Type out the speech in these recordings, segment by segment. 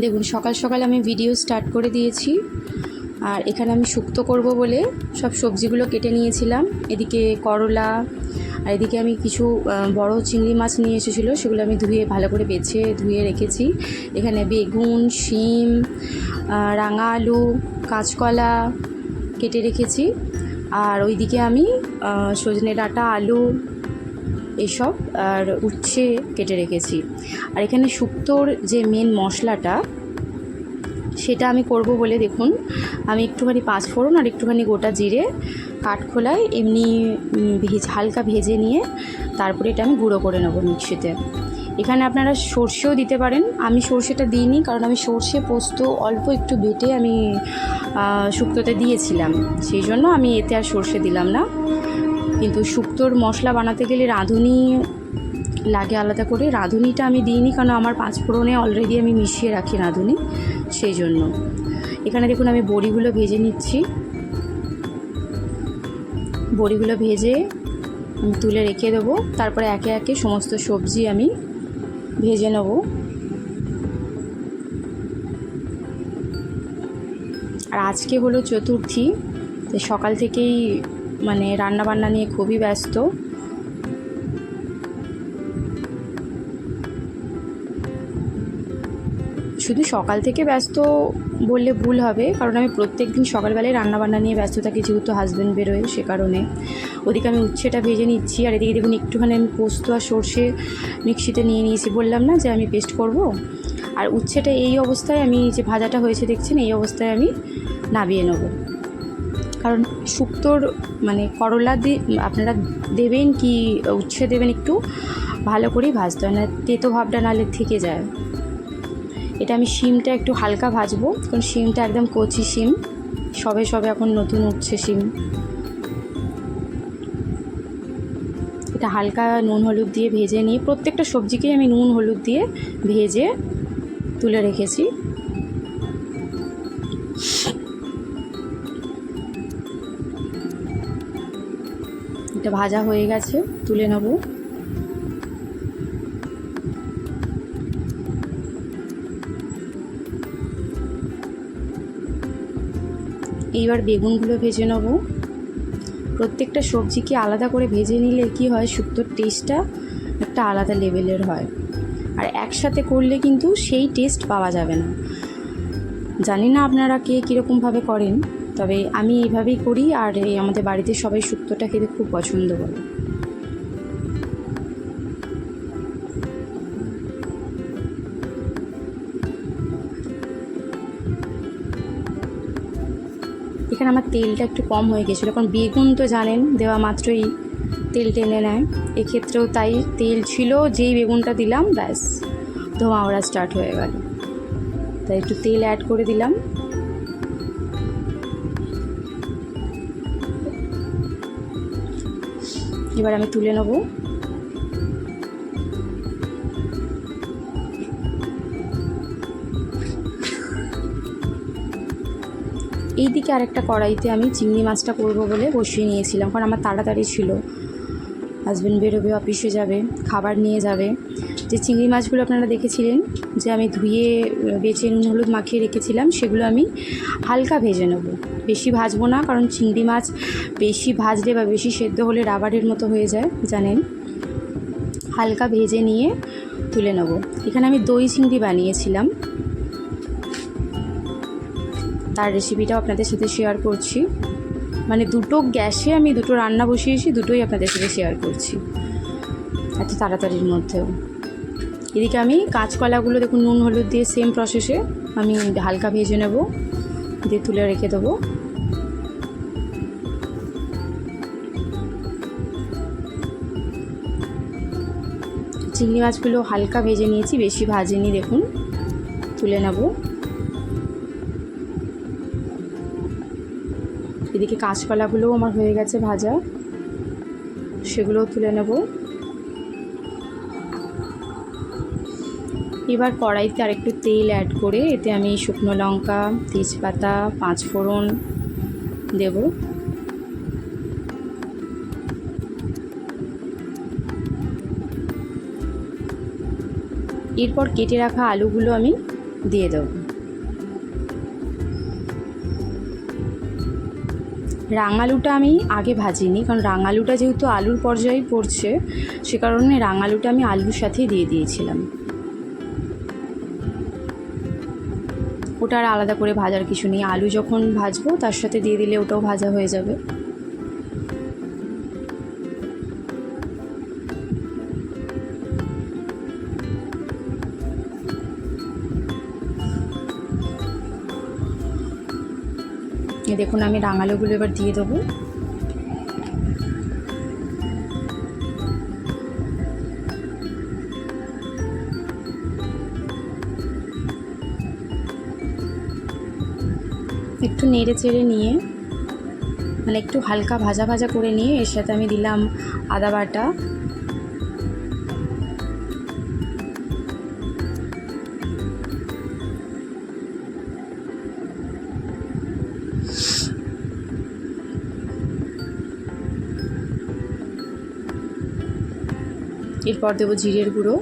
দেখুন, সকাল সকাল আমি ভিডিও স্টার্ট করে দিয়েছি। আর এখানে আমি শুক্তো করব বলে সব সবজিগুলো কেটে নিয়েছিলাম। এদিকে করলা, আর এদিকে আমি কিছু বড় চিংড়ি মাছ নিয়ে এসেছিল, সেগুলো আমি ধুয়ে ভালো করে বেছে ধুয়ে রেখেছি। এখানে বেগুন, শিম রাঙা আলু, কাঁচকলা কেটে রেখেছি। আর ওইদিকে আমি সজনে ডাঁটা, আলু এসব আর উচ্ছে কেটে রেখেছি। আর এখানে শুক্তোর যে মেন মশলাটা, সেটা আমি করব বলে দেখুন, আমি একটুখানি পাঁচফোড়ন আর একটুখানি গোটা জিরে কাঠখোলায় এমনি ভেজ, হালকা ভেজে নিয়ে তারপরে এটা আমি গুঁড়ো করে নেব মিক্সিতে। এখানে আপনারা সর্ষেও দিতে পারেন। আমি সর্ষেটা দিইনি কারণ আমি সর্ষে পোস্ত অল্প একটু বেটে আমি শুক্তোতে দিয়েছিলাম। সেই জন্য আমি এতে আর সর্ষে দিলাম না। কিন্তু শুক্তোর মশলা বানাতে গেলে রাঁধুনি লাগে আলাদা করে। রাঁধুনিটা আমি দিইনি কারণ আমার পাঁচ ফোড়নে অলরেডি আমি মিশিয়ে রাখি রাঁধুনি, সেই জন্য। এখানে দেখুন আমি বড়িগুলো ভেজে নিচ্ছি। বড়িগুলো ভেজে আমি তুলে রেখে দেবো। তারপরে একে একে সমস্ত সবজি আমি ভেজে নেব। আর আজকে হলো চতুর্থী সকাল থেকেই মানে রান্না বান্না নিয়ে খুবই ব্যস্ত। শুধু সকাল থেকে ব্যস্ত বললে ভুল হবে, কারণ আমি প্রত্যেক দিন সকালবেলায় রান্নাবান্না নিয়ে ব্যস্ত থাকি যেহেতু হাজব্যান্ড বেরোয় সে কারণে। ওদিকে আমি উচ্ছেটা ভেজে নিচ্ছি, আর এদিকে দেখুন একটুখানি আমি পোস্ত আর সর্ষে মিক্সিতে নিয়ে নিয়েছি। বললাম না যে আমি পেস্ট করব? আর উচ্ছেটা এই অবস্থায় আমি যে ভাজাটা হয়েছে দেখছেন, এই অবস্থায় আমি নাবিয়ে নেব। কারণ শুক্তোর মানে করলা দিয়ে আপনারা দেবেন কি, উচ্ছে দেবেন একটু ভালো করেই ভাজতে হয়, না তেতো ভাবটা নালে থেকে যায়। এটা আমি শিমটা একটু হালকা ভাজবো, কারণ শিমটা একদম কচি শিম, সবে সবে এখন নতুন উঠছে শিম। এটা হালকা নুন হলুদ দিয়ে ভেজে নিয়ে, প্রত্যেকটা সবজিকেই আমি নুন হলুদ দিয়ে ভেজে তুলে রেখেছি। এটা ভাজা হয়ে গেছে, তুলে নেব। এইবার বেগুনগুলো ভেজে নেব। প্রত্যেকটা সবজিকে আলাদা করে ভেজে নিলে কি হয়, শুক্তোর টেস্টটা একটা আলাদা লেভেলের হয়। আর একসাথে করলে কিন্তু সেই টেস্ট পাওয়া যাবে না। জানি না আপনারা কে কীরকমভাবে করেন। তবে আমি এইভাবেই করি আর এই আমাদের বাড়িতে সবাই শুক্তোটা খেতে খুব পছন্দ করে। এখানে আমার তেলটা একটু কম হয়ে গেছিল, কারণ বেগুন তো জানেন দেওয়া মাত্রই তেল টেনে নেয়। এক্ষেত্রেও তাই তেল ছিল, যেই বেগুনটা দিলাম, ব্যাস, ধোঁয়া ওরা স্টার্ট হয়ে গেল। তাই একটু তেল অ্যাড করে দিলাম। এবার আমি তুলে নেব। এইদিকে আরেকটা কড়াইতে আমি চিংড়ি মাছটা করব বলে বসিয়ে নিয়েছিলাম, কারণ আমার তাড়াতাড়ি ছিল। হাজব্যান্ড বেরোবে, অফিসে যাবে, খাবার নিয়ে যাবে। যে চিংড়ি মাছগুলো আপনারা দেখেছিলেন, যে আমি ধুয়ে বেচে নুন, হলুদ মাখিয়ে রেখেছিলাম, সেগুলো আমি হালকা ভেজে নেব। বেশি ভাজবো না, কারণ চিংড়ি মাছ বেশি ভাজলে বা বেশি সেদ্ধ হলে রাবারের মতো হয়ে যায়, জানেন? হালকা ভেজে নিয়ে তুলে নেব। এখানে আমি দই চিংড়ি বানিয়েছিলাম। তার রেসিপিটাও আপনাদের সাথে শেয়ার করছি। মানে দুটো গ্যাসে আমি দুটো রান্না বসিয়েছি, দুটোই আপনাদের সাথে শেয়ার করছি। এত তাড়াতাড়ির মধ্যেও। এদিকে আমি কাঁচকলাগুলো, দেখুন নুন, হলুদ দিয়ে সেম প্রসেসে আমি হালকা ভেজে নেব। দিয়ে তুলে রেখে দেবো। চিংড়ি মাছগুলো হালকা ভেজে নিয়েছি, বেশি ভাজেনি, দেখুন। তুলে নেব। এদিকে কাঁচকলাগুলোও আমার হয়ে গেছে ভাজা। সেগুলোও তুলে নেব। এবার কড়াইতে আরেকটু তেল অ্যাড করে এতে আমি শুকনো লঙ্কা, তেজপাতা পাঁচ ফোড়ন দেব। এরপর কেটে রাখা আলুগুলো আমি দিয়ে দেবো। রাঙালুটা আমি আগে ভাজিনি, কারণ রাঙালুটা যেহেতু আলুর পর্যায়ে পড়ছে, সে কারণে রাঙালুটা আমি আলুর সাথেই দিয়ে দিয়েছিলাম। ওটা আর আলাদা করে ভাজার কিছু নেই। আলু যখন ভাজবো, তার সাথে দিয়ে দিলে ওটাও ভাজা হয়ে যাবে। দেখুন, আমি রাঙালুগুলো এবার দিয়ে দেবো। একটু নেড়ে চেড়ে নিয়ে মানে একটু হালকা ভাজা ভাজা করে নিয়ে এর সাথে আমি দিলাম আদা বাটা। এরপর দেবো জিরের গুঁড়ো।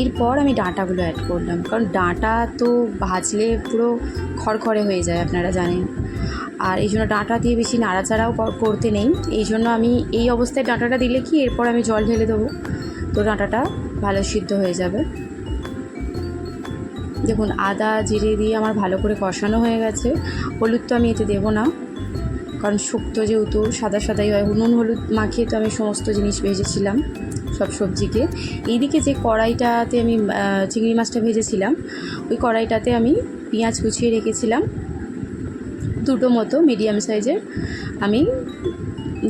এরপর আমি ডাঁটাগুলো অ্যাড করলাম। কারণ ডাঁটা তো ভাজলে পুরো খড়খড়ে হয়ে যায়, আপনারা জানেন। আর এই জন্য ডাঁটা দিয়ে বেশি নাড়াচাড়াও করতে নেই। এই জন্য আমি এই অবস্থায় ডাঁটাটা দিলে কি এরপর আমি জল ঢেলে দেবো। তো ডাঁটাটা ভালো সিদ্ধ হয়ে যাবে। দেখুন, আদা, জিরে দিয়ে আমার ভালো করে কষানো হয়ে গেছে। হলুদ তো আমি এতে দেবো না। কারণ শুক্তো যেহেতু সাদা সাদাই হয়, নুন, হলুদ মাখিয়ে তো আমি সমস্ত জিনিস ভেজেছিলাম, সব সবজিকে। এইদিকে যে কড়াইটাতে আমি চিংড়ি মাছটা ভেজেছিলাম, ওই কড়াইটাতে আমি পেঁয়াজ কুচিয়ে রেখেছিলাম। দুটো মতো মিডিয়াম সাইজের আমি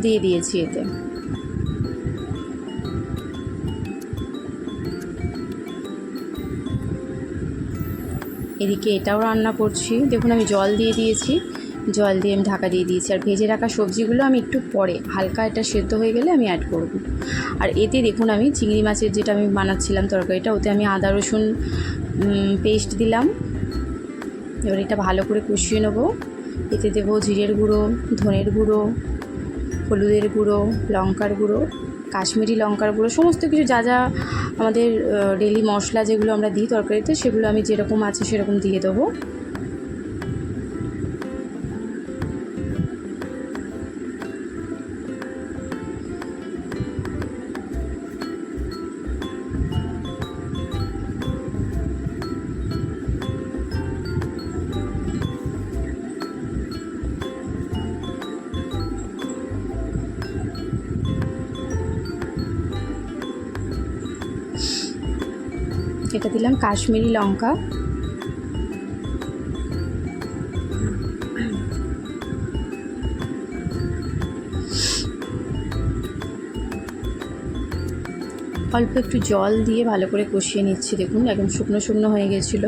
দিয়ে দিয়েছি এতে। এদিকে এটাও রান্না করছি। দেখুন আমি জল দিয়ে দিয়েছি। জল দিয়ে আমি ঢাকা দিয়ে দিয়েছি। আর ভেজে রাখা সবজিগুলো আমি একটু পরে, হালকা এটা সেদ্ধ হয়ে গেলে আমি অ্যাড করব। আর এতে দেখুন আমি চিংড়ি মাছের যেটা আমি বানাচ্ছিলাম তরকারিটা, ওতে আমি আদা, রসুন পেস্ট দিলাম। এবার এটা ভালো করে কষিয়ে নেব। এতে দেবো জিরের গুঁড়ো, ধনের গুঁড়ো, হলুদের গুঁড়ো, লঙ্কার গুঁড়ো, কাশ্মীরি লঙ্কার গুঁড়ো, সমস্ত কিছু যা যা আমাদের ডেলি মশলা যেগুলো আমরা দিই তরকারিতে, সেগুলো আমি যেরকম আছে সেরকম দিয়ে দেবো। এটা দিলাম কাশ্মীরি লঙ্কা। অল্প একটু জল দিয়ে ভালো করে কষিয়ে নিচ্ছি, দেখুন একদম শুকনো শুকনো হয়ে গেছিল।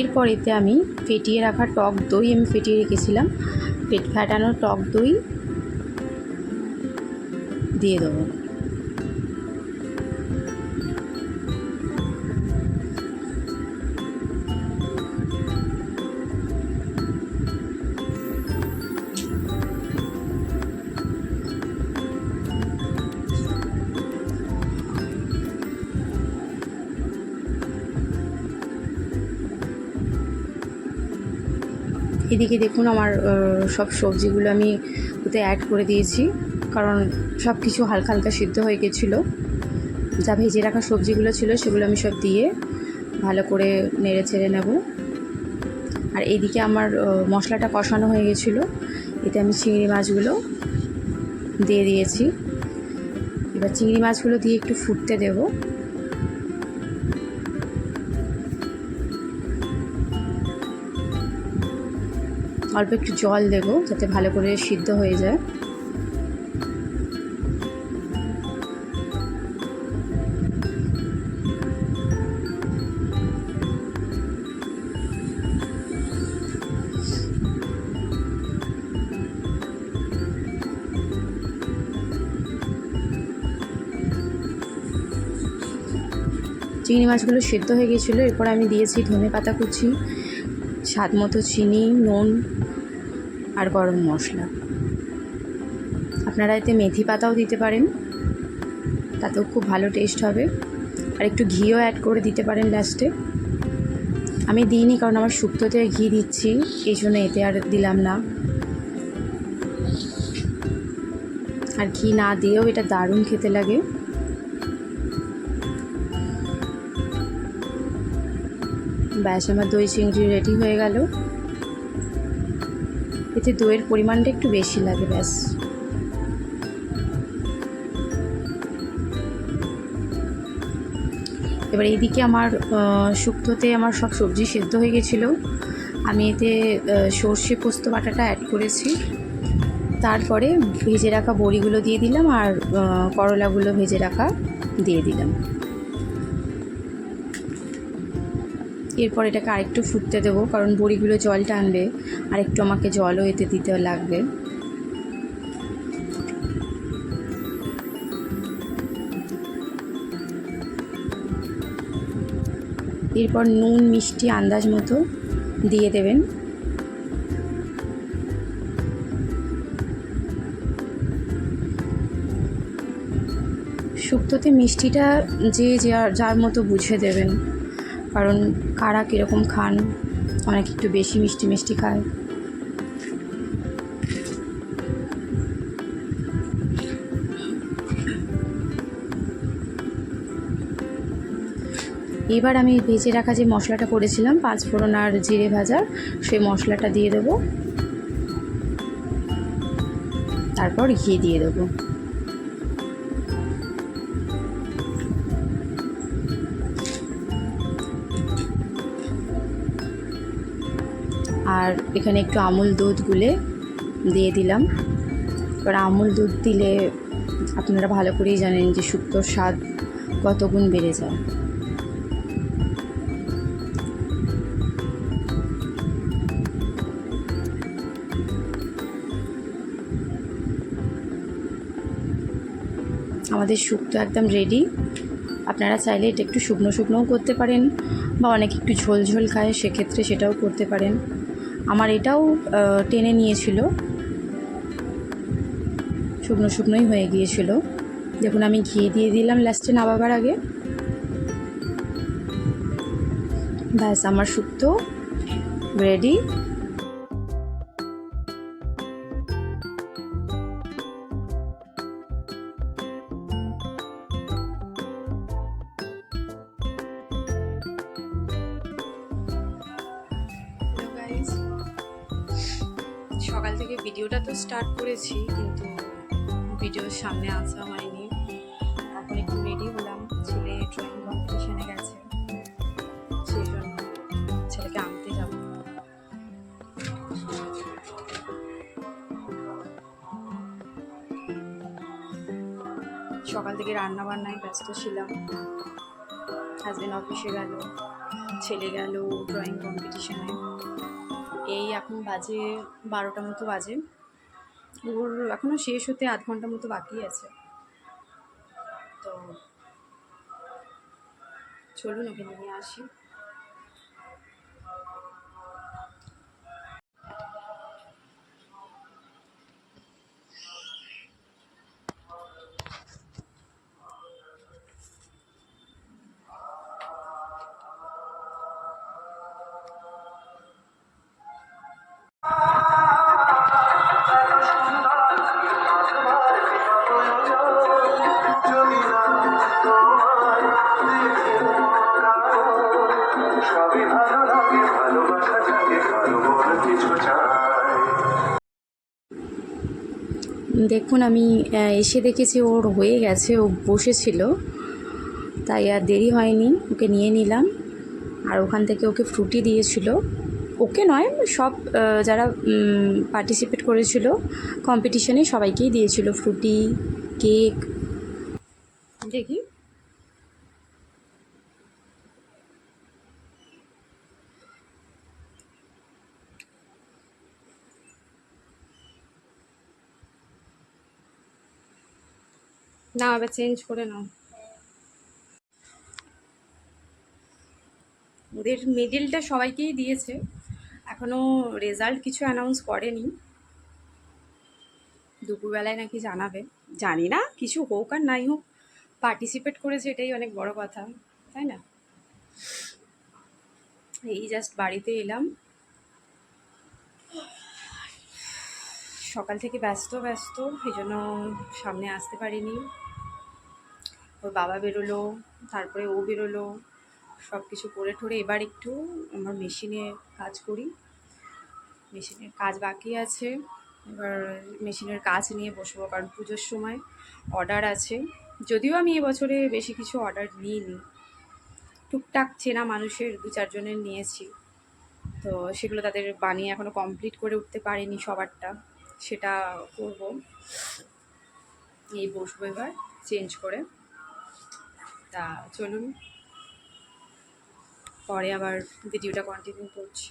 এরপর এতে আমি ফেটিয়ে রাখা টক দই আমি ফেটিয়ে রেখেছিলাম। ফেট ফাটানো টক দই দিয়ে দেবো। এদিকে দেখুন আমার সব সবজিগুলো আমি ওতে অ্যাড করে দিয়েছি। কারণ সব কিছু হালকা হালকা সিদ্ধ হয়ে গেছিল। যা ভেজে রাখা সবজিগুলো ছিল সেগুলো আমি সব দিয়ে ভালো করে নেড়ে ছেড়ে নেব। আর এইদিকে আমার মশলাটা কষানো হয়ে গেছিল। এতে আমি চিংড়ি মাছগুলো দিয়ে দিয়েছি। এবার চিংড়ি মাছগুলো দিয়ে একটু ফুটতে দেবো। অল্প একটু জল দেবো যাতে ভালো করে সিদ্ধ হয়ে যায়। চিংড়ি মাছগুলো সেদ্ধ হয়ে গিয়েছিল এরপর আমি দিয়েছি ধনে পাতা কুচি, স্বাদ মতো চিনি, নুন আর গরম মশলা। আপনারা এতে মেথি পাতাও দিতে পারেন। তাতেও খুব ভালো টেস্ট হবে। আর একটু ঘিও অ্যাড করে দিতে পারেন লাস্টে আমি দিইনি কারণ আমার শুক্তোতে ঘি দিচ্ছি, এই জন্য এতে আর দিলাম না। আর ঘি না দিয়েও এটা দারুণ খেতে লাগে। ব্যাস, আমার দই চিংড়ি রেডি হয়ে গেল। এতে দইয়ের পরিমাণটা একটু বেশি লাগে, ব্যাস। এবার এইদিকে আমার শুক্তোতে আমার সব সবজি সেদ্ধ হয়ে গেছিল। আমি এতে সর্ষে পোস্ত বাটাটা অ্যাড করেছি। তারপরে ভেজে রাখা বড়িগুলো দিয়ে দিলাম আর করলাগুলো ভেজে রাখা দিয়ে দিলাম। এরপর এটাকে আরেকটু ফুটতে দেবো, কারণ বড়িগুলো জল টানবে আর একটু আমাকে জলও এতে দিতে লাগবে। এরপর নুন, মিষ্টি, আন্দাজ মতো দিয়ে দেবেন। শুক্তোতে মিষ্টিটা যে যার মতো বুঝে দেবেন। কারণ কারা কীরকম খান, অনেক একটু বেশি মিষ্টি মিষ্টি খায়। এবার আমি ভেজে রাখা যে মশলাটা করেছিলাম, পাঁচ ফোড়ন আর জিরে ভাজা, সেই মশলাটা দিয়ে দেবো। তারপর ঘি দিয়ে দেবো। আর এখানে একটু আমুল দুধ গুলে দিয়ে দিলাম। এবার আমুল দুধ দিলে আপনারা ভালো করেই জানেন যে শুক্তোর স্বাদ কত গুণ বেড়ে যায়। আমাদের শুক্তো একদম রেডি আপনারা চাইলে এটা একটু শুকনো শুকনোও করতে পারেন বা অনেক একটু ঝোল ঝোল খায়, সেক্ষেত্রে সেটাও করতে পারেন। আমার এটাও টেনে নিয়েছিল। শুকনো শুকনোই হয়ে গিয়েছিল। দেখুন, আমি ঘি দিয়ে দিলাম লাস্টে নামাবার আগে। ব্যাস, আমার শুক্তো রেডি থেকে ভিডিওটা তো স্টার্ট করেছি, কিন্তু ভিডিওর সামনে আসা হয়নি। এখন একটু রেডি হলাম, ছেলে ড্রয়িং কম্পিটিশনে গেছে। সেই জন্য ছেলেকে আনতে যাব। সকাল থেকে রান্না বান্নায় ব্যস্ত ছিলাম। হাজব্যান্ড অফিসে গেল, ছেলে গেল ড্রয়িং কম্পিটিশনে এই এখন বাজে বারোটা মতো বাজে। ওর এখনও শেষ হতে আধ ঘণ্টা মতো বাকি আছে। তো চলুন ওকে নিয়ে আসি। দেখুন, আমি এসে দেখেছি ওর হয়ে গেছে, ও বসেছিল। তাই আর দেরি হয়নি, ওকে নিয়ে নিলাম। আর ওখান থেকে ওকে ফ্রুটি দিয়েছিল। ওকে নয়, সব যারা পার্টিসিপেট করেছিল কম্পিটিশনে সবাইকেই দিয়েছিল ফ্রুটি কেক দেখি। না এবার চেঞ্জ করে নাও। ওদের মেডেলটা সবাইকেই দিয়েছে। এখনও রেজাল্ট কিছু অ্যানাউন্স করেনি। দুপুরবেলায় নাকি জানাবে। জানি না, কিছু হোক আর নাই হোক পার্টিসিপেট করেছে এটাই অনেক বড় কথা, তাই না? এই জাস্ট বাড়িতে এলাম। সকাল থেকে ব্যস্ত ব্যস্ত, এই জন্য সামনে আসতে পারিনি। ওর বাবা বেরোলো, তারপরে ও বেরোলো সব কিছু করে ঠরে এবার একটু আমার মেশিনে কাজ করি। মেশিনের কাজ বাকি আছে, এবার মেশিনের কাজ নিয়ে বসবো, কারণ পুজোর সময় অর্ডার আছে। যদিও আমি এবছরে বেশি কিছু অর্ডার নিইনি। টুকটাক চেনা মানুষের দু চারজনের নিয়েছি, তো সেগুলো তাদের বানিয়ে এখনও কমপ্লিট করে উঠতে পারিনি সবারটা, সেটা করব। এই বসবো এবার চেঞ্জ করে। তা চলুন। পরে আবার ভিডিওটা কন্টিনিউ করছি।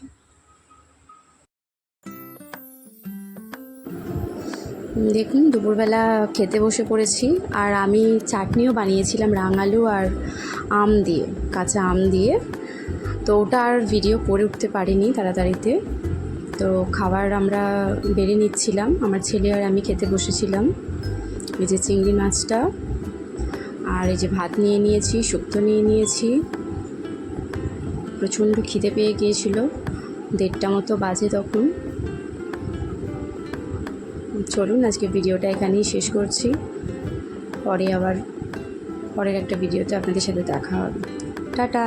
দেখুন, দুপুরবেলা খেতে বসে পড়েছি আর আমি চাটনিও বানিয়েছিলাম রাঙালু আর আম দিয়ে, কাঁচা আম দিয়ে। তো ওটা আর ভিডিও করে উঠতে পারিনি তাড়াতাড়িতে। তো খাবার আমরা বেড়ে নিচ্ছিলাম। আমার ছেলে আর আমি খেতে বসেছিলাম। এই যে চিংড়ি মাছটা। আর এই যে ভাত নিয়ে নিয়েছি, শুক্তো নিয়ে নিয়েছি। প্রচণ্ড খিদে পেয়ে গিয়েছিল। দেড়টা মতো বাজে তখন। চলুন, আজকে ভিডিওটা এখানেই শেষ করছি। পরে আবার পরের একটা ভিডিওতে আপনাদের সাথে দেখা হবে। টাটা!